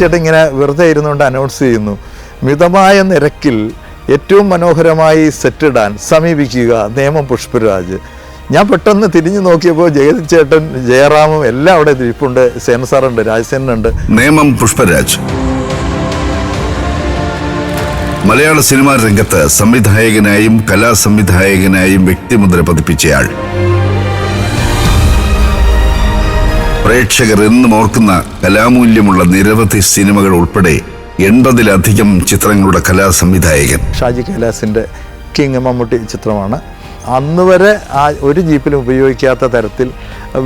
ചേട്ടൻ ഇങ്ങനെ വെറുതെ ഇരുന്നുകൊണ്ട് അനൗൺസ് ചെയ്യുന്നു. മിതമായ നിരക്കിൽ ഏറ്റവും മനോഹരമായി സെറ്റിടാൻ സമീപിക്കുക നേമം പുഷ്പരാജ്. ഞാൻ പെട്ടെന്ന് തിരിഞ്ഞു നോക്കിയപ്പോൾ ജഗതി ചേട്ടൻ ജയറാമും എല്ലാം അവിടെ ഇരിപ്പുണ്ട്. സേന സാറുണ്ട് രാജസേനുണ്ട് നേമം പുഷ്പരാജ്. മലയാള സിനിമാ രംഗത്ത് സംവിധായകനായും കലാസംവിധായകനായും വ്യക്തിമുദ്ര പതിപ്പിച്ചയാൾ. പ്രേക്ഷകർ എന്നും ഓർക്കുന്ന കലാമൂല്യമുള്ള നിരവധി സിനിമകൾ ഉൾപ്പെടെ എൺപതിലധികം ചിത്രങ്ങളുടെ കലാസംവിധായകൻ. ഷാജി കൈലാസിന്റെ കിങ് മമ്മൂട്ടി ചിത്രമാണ്. അന്ന് വരെ ആ ഒരു ജീപ്പിലും ഉപയോഗിക്കാത്ത തരത്തിൽ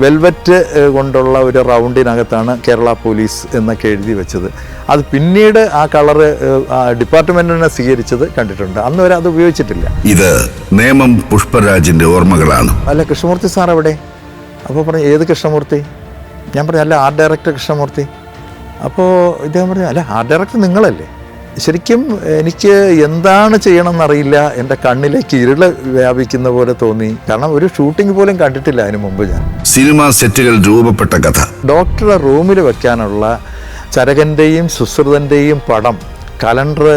വെൽവെറ്റ് കൊണ്ടുള്ള ഒരു റൗണ്ടിനകത്താണ് കേരള പോലീസ് എന്നൊക്കെ എഴുതി വെച്ചത്. അത് പിന്നീട് ആ കളറ് ഡിപ്പാർട്ട്മെന്റിനെ സ്വീകരിച്ചത് കണ്ടിട്ടുണ്ട്. അന്ന് വരെ അത് ഉപയോഗിച്ചിട്ടില്ല. ഇത് നേമം പുഷ്പരാജിന്റെ ഓർമ്മകളാണ്. അല്ല കൃഷ്ണമൂർത്തി സാർ എവിടെ അപ്പോൾ പറഞ്ഞു ഏത് കൃഷ്ണമൂർത്തി? ഞാൻ പറഞ്ഞു അല്ല ആർട്ട് ഡയറക്ടർ കൃഷ്ണമൂർത്തി. അപ്പോൾ ഇദ്ദേഹം പറഞ്ഞു അല്ല ആർട്ട് ഡയറക്ടർ നിങ്ങളല്ലേ. ശരിക്കും എനിക്ക് എന്താണ് ചെയ്യണമെന്നറിയില്ല. എന്റെ കണ്ണിലേക്ക് ഇരുൾ വ്യാപിക്കുന്ന പോലെ തോന്നി. കാരണം ഒരു ഷൂട്ടിംഗ് പോലും കണ്ടിട്ടില്ല അതിന് മുമ്പ് ഞാൻ. സിനിമാ സെറ്റുകൾ രൂപപ്പെട്ട കഥ. ഡോക്ടറെ റൂമിൽ വെക്കാനുള്ള ചരകന്റെയും സുശ്രുതന്റെയും പടം കലണ്ടർ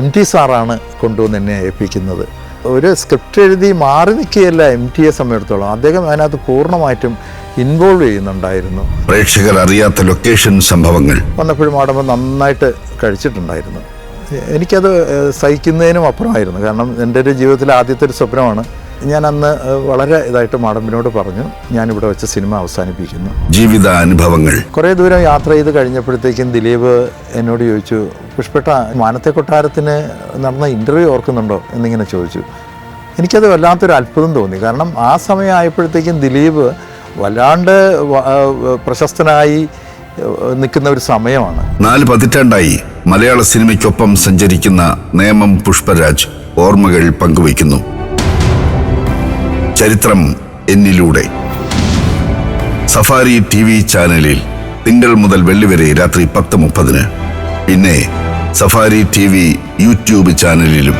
എം ടി സാറാണ് കൊണ്ടുവന്ന് എന്നെ ഏൽപ്പിക്കുന്നത്. ഒരു സ്ക്രിപ്റ്റ് എഴുതി മാറി നിൽക്കുകയല്ല എം ടിയെ സമയത്തോളം അദ്ദേഹം അതിനകത്ത് പൂർണമായിട്ടും ഇൻവോൾവ് ചെയ്യുന്നുണ്ടായിരുന്നു. പ്രേക്ഷകർ അറിയാത്ത ലൊക്കേഷൻ സംഭവങ്ങൾ. വന്നപ്പോഴും ആടുമ്പോൾ നന്നായിട്ട് കഴിച്ചിട്ടുണ്ടായിരുന്നു. എനിക്കത് സഹിക്കുന്നതിനും അപ്പുറമായിരുന്നു. കാരണം എന്റെ ഒരു ജീവിതത്തിലെ ആദ്യത്തെ ഒരു സ്വപ്നമാണ്. ഞാൻ അന്ന് വളരെ ഇതായിട്ട് മാടമ്പിനോട് പറഞ്ഞു ഞാൻ ഇവിടെ വെച്ച് സിനിമ അവസാനിപ്പിക്കുന്നു. ജീവിത അനുഭവങ്ങൾ. കുറേ ദൂരം യാത്ര ചെയ്ത് കഴിഞ്ഞപ്പോഴത്തേക്കും ദിലീപ് എന്നോട് ചോദിച്ചു പുഷ്പട്ട മാനത്തെ കൊട്ടാരത്തിന് നടന്ന ഇന്റർവ്യൂ ഓർക്കുന്നുണ്ടോ? എന്നിങ്ങനെ ചോദിച്ചു. എനിക്കത് വല്ലാത്തൊരു അത്ഭുതം തോന്നി. കാരണം ആ സമയം ആയപ്പോഴത്തേക്കും ദിലീപ് വല്ലാണ്ട് പ്രശസ്തനായി നിൽക്കുന്ന ഒരു സമയമാണ്. നാല് പതിറ്റാണ്ടായി മലയാള സിനിമയ്ക്കൊപ്പം സഞ്ചരിക്കുന്ന നേമം പുഷ്പരാജ് ഓർമ്മകൾ പങ്കുവയ്ക്കുന്നു. ചരിത്രം എന്നിലൂടെ. സഫാരി ടി വി ചാനലിൽ തിങ്കൾ മുതൽ വെള്ളി വരെ രാത്രി പത്ത് മുപ്പതിന്. പിന്നെ സഫാരി ടി വി യൂട്യൂബ് ചാനലിലും.